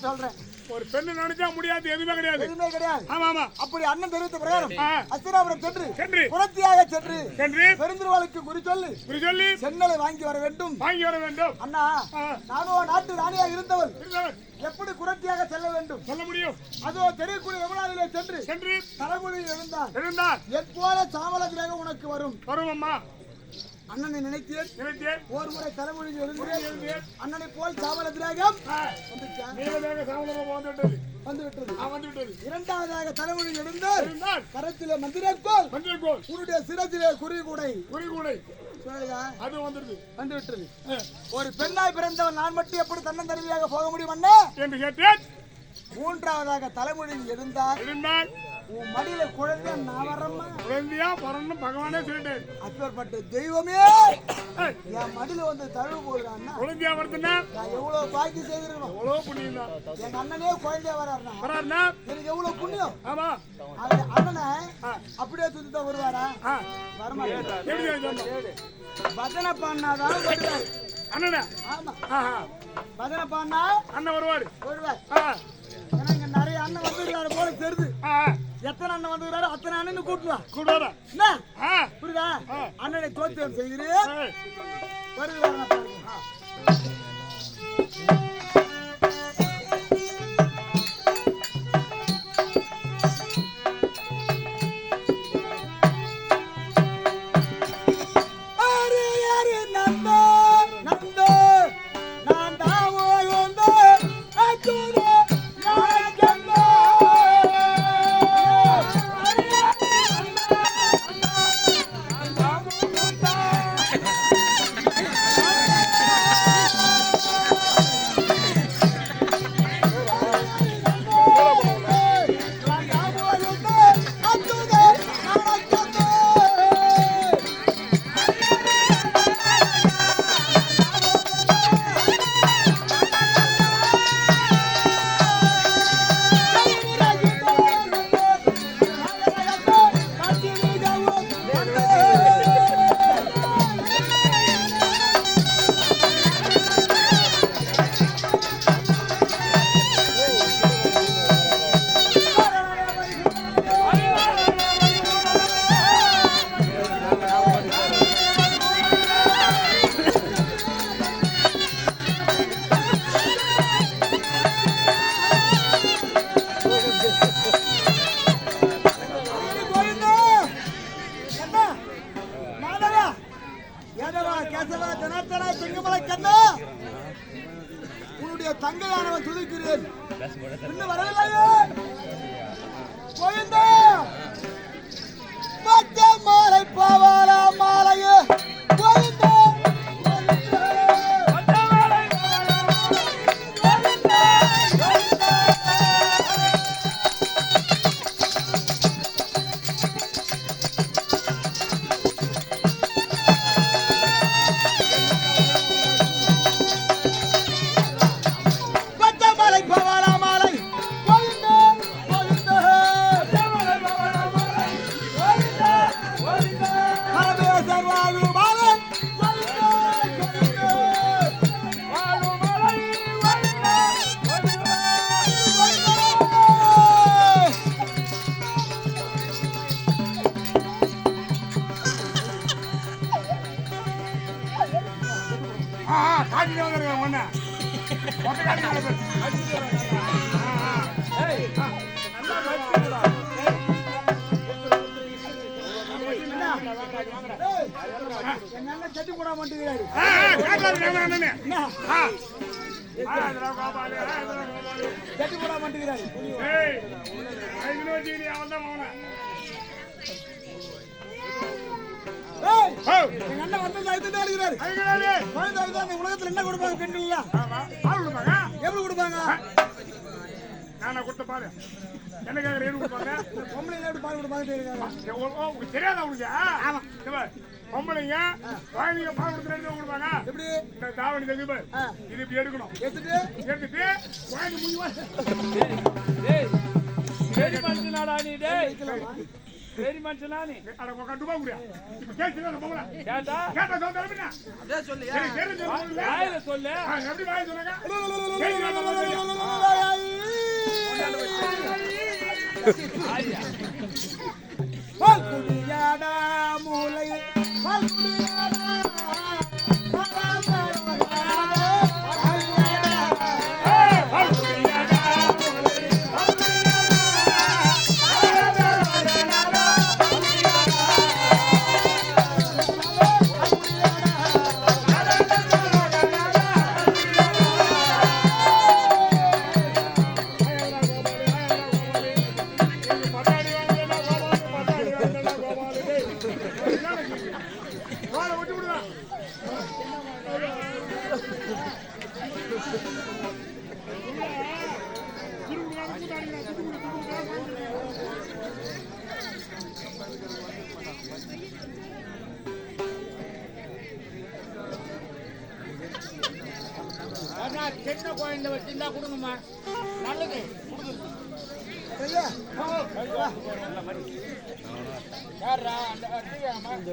சொல்றேன். ஒரு பெண்ணு நினைச்சா முடியாது எதுவுமே கிடையாது. எதுவுமே கிடையாது. ஆமா ஆமா. அப்படி அண்ணன் தெரிவித்த பிரகாரம். அஸ்தினாபுரம் சென்று சென்று. புரட்சியாக சென்று சென்று. பெருந்திருவாளுக்கு குறி சொல்லி இப்படி சொல்லி. சென்னலை வாங்கி வர வேண்டும். வாங்கி வர வேண்டும். அண்ணா. நானும் நாட்டு ராணியா இருந்தவள் எப்படி புரட்சியாக செல்ல வேண்டும்? சொல்ல முடியும். அதோ தெரியக்கூடிய யமுனாவிலே சென்று சென்று. தலைமொழியில் இருந்தார் இருந்தார் என் போல சாமல கிரகம் உனக்கு வரும். வரும் அம்மா அண்ணனை நினைத்தேன். நினைத்தேன். ஒரு முறை எழுந்தேன் எழுந்தேன். அண்ணனை போல் வந்து விட்டது இரண்டாவதாக தலைமொழியில் எழுந்தார் இருந்தால் கரத்திலே மந்திரக்கோள் கோல். உன்னுடைய சிரத்திலே குறிகூடை. குறிகூடை. அது வந்துருது வந்து விட்டது ஒரு பெண்ணாய் பிறந்தவன் நான் மட்டும் எப்படி தன்னந்தனியாக போக முடியும் அண்ணா? என்று கேட்டேன். மூன்றாவதாக தலைமொழியில் இருந்தார் இருந்தால் உன் மடியில குழந்தை நான் வரம்மா குழந்தையா பரணும் பகவானே சொல்லிட்டேன் அப்பேற்பட்ட தெய்வமே. என் மடியில வந்து தழுவு போடுறான்னா குழந்தையா வருதுன்னா? நான் எவ்வளவு பாக்கி செய்திருக்கணும்? எவ்வளோ புண்ணியம் தான். எங்க அண்ணனே குழந்தையா வராருனா வராருன்னா எனக்கு எவ்வளவு புண்ணியம்? ஆமா. அந்த அண்ணனை. அப்படியே சுத்தி தான் வருவாரா? சொன்னோம் பஜனை பாடினாதான் வருவாரு. அண்ணனா. ஆமா. பஜனை பாடினா அண்ணன் வருவாரு. வருவார். ஏன்னா இங்க நிறைய அண்ணன் வந்துருக்காரு போல தெரியுது. எத்தனை அண்ணன் வந்துருக்காரு அத்தனை அண்ணன் கூட்டுவா? என்ன? ஆ. புரியுதா. அண்ணனை தோத்தியம் செய்கிறேன் வருகிறாங்க உன்னுடைய தங்கையானவன் துதிக்கிறேன். இன்னும் வரவில்லையே? கோவிந்தா காட்டிட்டு வந்துருங்க மண்ண மொட்டை காட்டி எங்க அண்ணன் செட்டி மாட்டேங்கிறாரு செட்டி மாட்டேங்கிறாரு அவன் தான் எங்க அண்ணன் வந்து அழுத்துட்டே இருக்கிறாரு. குழந்தை அந்த உலகத்துல என்ன கொடுப்பாங்க பெண்கள். எப்படி கொடுப்பாங்க? நானா கொடுத்த பாரு. என்ன கேக்குற, எது கொடுப்பாங்க? பொம்பளை எப்படி பால் கொடுப்பாங்க தெரியாதா? பாரு, பொம்பளைங்க குழந்தைங்க பால் இடத்துல கொடுப்பாங்க. எப்படி? இந்த தாவணி பாரு. ஆ. இது இப்படி எடுக்கணும். எடுத்துட்டு? எடுத்துட்டு குழந்தை மூஞ்சி இப்ப கேட்டு அந்த பொம்பளை கேட்டா? கேட்டா சொல்ல சொல்லு. எனக்கு சின்ன குழந்தை வச்சிருந்தா கொடுங்கம்மா. நல்லது. யாரா அந்த